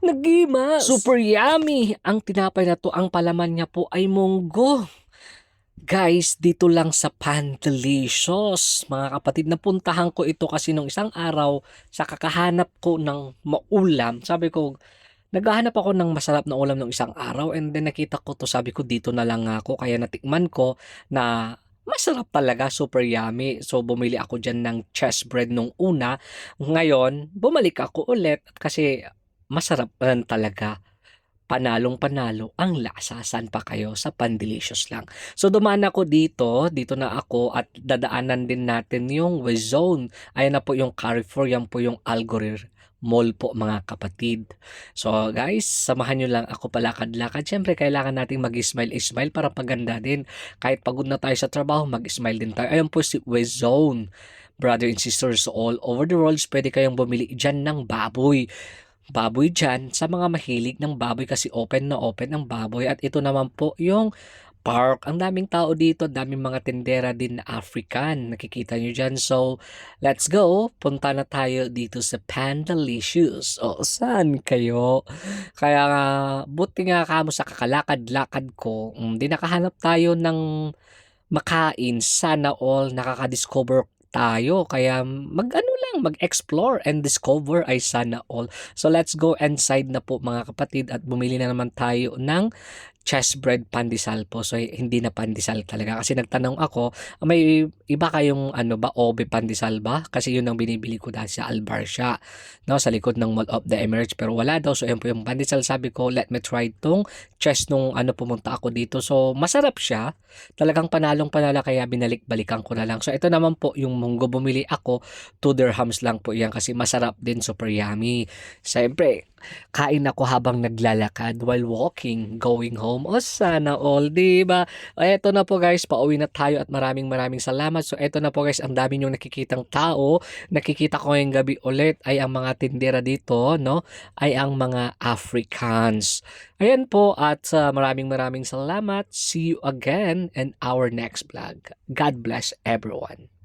Nagima! Super yummy! Ang tinapay na to, ang palaman niya po ay munggo. Guys, dito lang sa Pandelicious. Mga kapatid, napuntahan ko ito kasi nung isang araw sa kakahanap ko ng maulam. Sabi ko, naghahanap ako ng masarap na ulam nung isang araw and then nakita ko to. Sabi ko, dito na lang ako. Kaya natikman ko na masarap talaga, super yummy. So, bumili ako dyan ng chest bread nung una. Ngayon, bumalik ako ulit kasi masarap rin talaga panalong panalo ang lasa. Saan pa kayo? Sa Pandelicious lang. So dumaan ako dito, dito na ako at dadaanan din natin yung Wezone. Ayan na po yung Carrefour, yan po yung Algorir Mall po mga kapatid. So guys, samahan nyo lang ako palakad-lakad. Siyempre kailangan nating mag-smile-smile para paganda din. Kahit pagod na tayo sa trabaho, mag-smile din tayo. Ayan po si Wezone. Brother and sisters all over the world, pwede kayong bumili dyan ng baboy baboy dyan sa mga mahilig ng baboy kasi open na open ang baboy at ito naman po yung park. Ang daming tao dito, daming mga tendera din na African. Nakikita nyo dyan. So, let's go. Punta na tayo dito sa Pandalicious. O, saan kayo? Kaya nga, buti nga kamo sa kakalakad-lakad ko. Um, di nakahanap tayo ng makain. Sana all nakaka-discover tayo. Kaya mag-ano lang, mag-explore and discover ay sana all. So let's go inside na po mga kapatid at bumili na naman tayo ng chest bread pandesal po. So hindi na pandesal talaga kasi nagtanong ako, may iba kayong ano ba obe pandesal ba? Kasi yun ang binibili ko dahil sa Albarcia, no, sa likod ng Mall of the Emirates pero wala daw. So yun po yung pandesal. Sabi ko, let me try tong chest nung ano pumunta ako dito. So masarap siya. Talagang panalong panala kaya binalik-balikan ko na lang. So ito naman po yung munggo bumili ako 2 dirhams lang po yan kasi masarap din super yummy. Siyempre, kain ako habang naglalakad while walking, going home. O sana all, di ba? O, Eto na po guys, pauwi na tayo at maraming maraming salamat. So eto na po guys, ang dami niyong nakikitang tao. Nakikita ko ngayong gabi ulit ay ang mga tindera dito, no? Ay ang mga Africans. Ayan po at uh, maraming maraming salamat. See you again in our next vlog. God bless everyone.